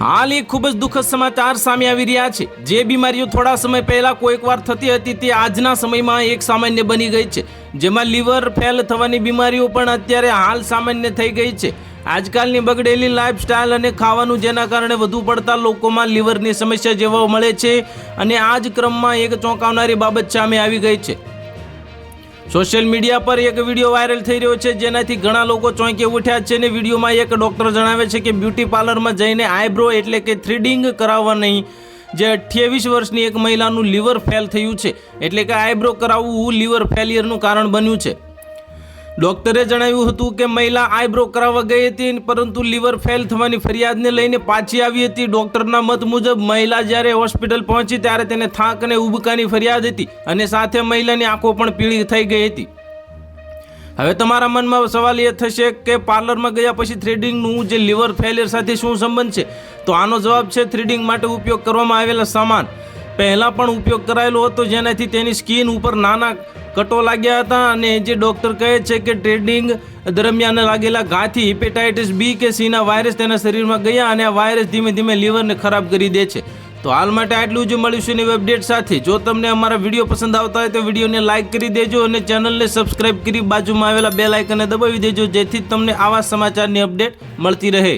હાલ એક ખૂબ જ દુઃખદ સમાચાર સામે આવી રહ્યા છે. જે બીમારીઓ થોડા સમય પહેલા કોઈક વાર થતી હતી તે આજના સમયમાં એક સામાન્ય બની ગઈ છે. જેમાં લીવર ફેલ થવાની બીમારીઓ પણ અત્યારે હાલ સામાન્ય થઈ ગઈ છે. આજકાલની બગડેલી લાઇફસ્ટાઇલ અને ખાવાનું જેના કારણે વધુ પડતા લોકોમાં લીવરની સમસ્યા જેવા મળે છે અને આ જ ક્રમમાં એક ચોંકાવનારી બાબત સામે આવી ગઈ છે. સોશિયલ મીડિયા પર એક વીડિયો વાયરલ થઈ રહ્યો છે, જેનાથી ઘણા લોકો ચોંકી ઉઠ્યા છે અને વિડીયોમાં એક ડૉક્ટર જણાવે છે કે બ્યુટી પાર્લરમાં જઈને આઈબ્રો એટલે કે થ્રીડિંગ કરાવવા નહીં જે અઠ્યાવીસ વર્ષની એક મહિલાનું લીવર ફેલ થયું છે. એટલે કે આઈબ્રો કરાવવું લીવર ફેલિયરનું કારણ બન્યું છે. ડોક્ટરે જણાવ્યું હતું કે મહિલા આઈબ્રો કરાવવા ગઈ હતી, પરંતુ લીવર ફેલ થવાની ફરિયાદને લઈને પાછી આવી હતી. ડોક્ટરના મત મુજબ, મહિલા જ્યારે હોસ્પિટલ પહોંચી, ત્યારે તેને થાક અને ઉબકાની ફરિયાદ હતી અને સાથે મહિલાની આંખો પણ પીળી થઈ ગઈ હતી. હવે તમારા મનમાં સવાલ એ થશે કે પાર્લરમાં ગયા પછી થ્રેડિંગનું જે લીવર ફેલિયર સાથે શું સંબંધ છે? તો આનો જવાબ છે, થ્રેડિંગ માટે ઉપયોગ કરવામાં આવેલા સામાન. પહેલાં પણ ઉપયોગ કરાયેલો હતો, જેનાથી તેની સ્કિન ઉપર નાના કટો લાગ્યા હતા અને જે ડૉક્ટર કહે છે કે ટ્રેડિંગ દરમિયાન લાગેલા ઘાથી હિપેટાઇટિસ બી કે સીના વાયરસ તેના શરીરમાં ગયા અને આ વાયરસ ધીમે ધીમે લીવરને ખરાબ કરી દે છે. તો હાલ માટે આટલું જ, મળીશું નવી અપડેટ સાથે. જો તમને અમારા વીડિયો પસંદ આવતા હોય તો વિડીયોને લાઇક કરી દેજો અને ચેનલને સબસ્ક્રાઇબ કરી બાજુમાં આવેલા બે લાઇકને દબાવી દેજો, જેથી તમને આવા સમાચારની અપડેટ મળતી રહે.